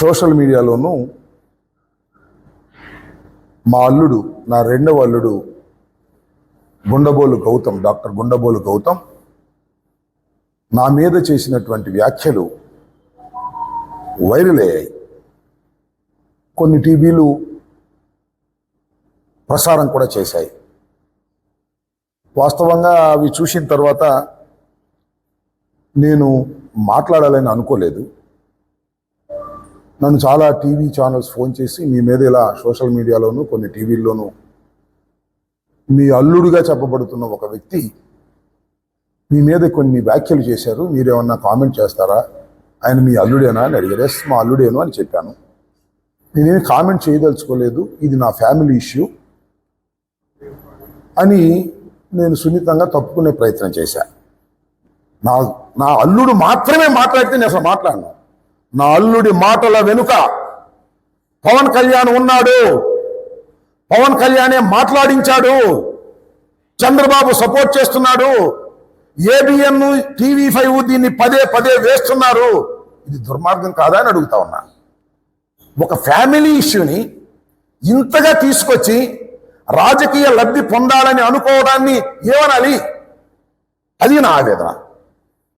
Social మీడియాలోనూ మా అల్లుడు నా రెండవ అల్లుడు గుండబోలు గౌతమ్ డాక్టర్ గుండబోలు గౌతమ్ నా మీద చేసినటువంటి వ్యాఖ్యలు వైరల్ అయ్యాయి. కొన్ని టీవీలు ప్రసారం కూడా చేశాయి. వాస్తవంగా అవి చూసిన తర్వాత నేను మాట్లాడాలని అనుకోలేదు. నన్ను చాలా టీవీ ఛానల్స్ ఫోన్ చేసి మీ మీద ఇలా సోషల్ మీడియాలోను కొన్ని టీవీల్లోనూ మీ అల్లుడుగా చెప్పబడుతున్న ఒక వ్యక్తి మీ మీద కొన్ని వ్యాఖ్యలు చేశారు. మీరేమన్నా కామెంట్ చేస్తారా? ఆయన మీ అల్లుడేనా అని అడిగారు. ఎస్ మా అల్లుడేను అని చెప్పాను. నేనేమి కామెంట్ చేయదలుచుకోలేదు. ఇది నా ఫ్యామిలీ ఇష్యూ అని నేను సున్నితంగా తప్పుకునే ప్రయత్నం చేశాను నా నా అల్లుడు మాత్రమే మాట్లాడితే నేను అసలు మాట్లాడను. నా అల్లుడి మాటల వెనుక పవన్ కళ్యాణ్ ఉన్నాడు. పవన్ కళ్యాణే మాట్లాడించాడు. చంద్రబాబు సపోర్ట్ చేస్తున్నాడు. ఏబిఎన్ టీవీ ఫైవ్ దీన్ని పదే పదే వేస్తున్నారు. ఇది దుర్మార్గం కాదా అని అడుగుతా ఉన్నా. ఒక ఫ్యామిలీ ఇష్యూని ఇంతగా తీసుకొచ్చి రాజకీయ లబ్ధి పొందాలని అనుకోవడాన్ని ఏమనాలి? అది నా ఆవేదన.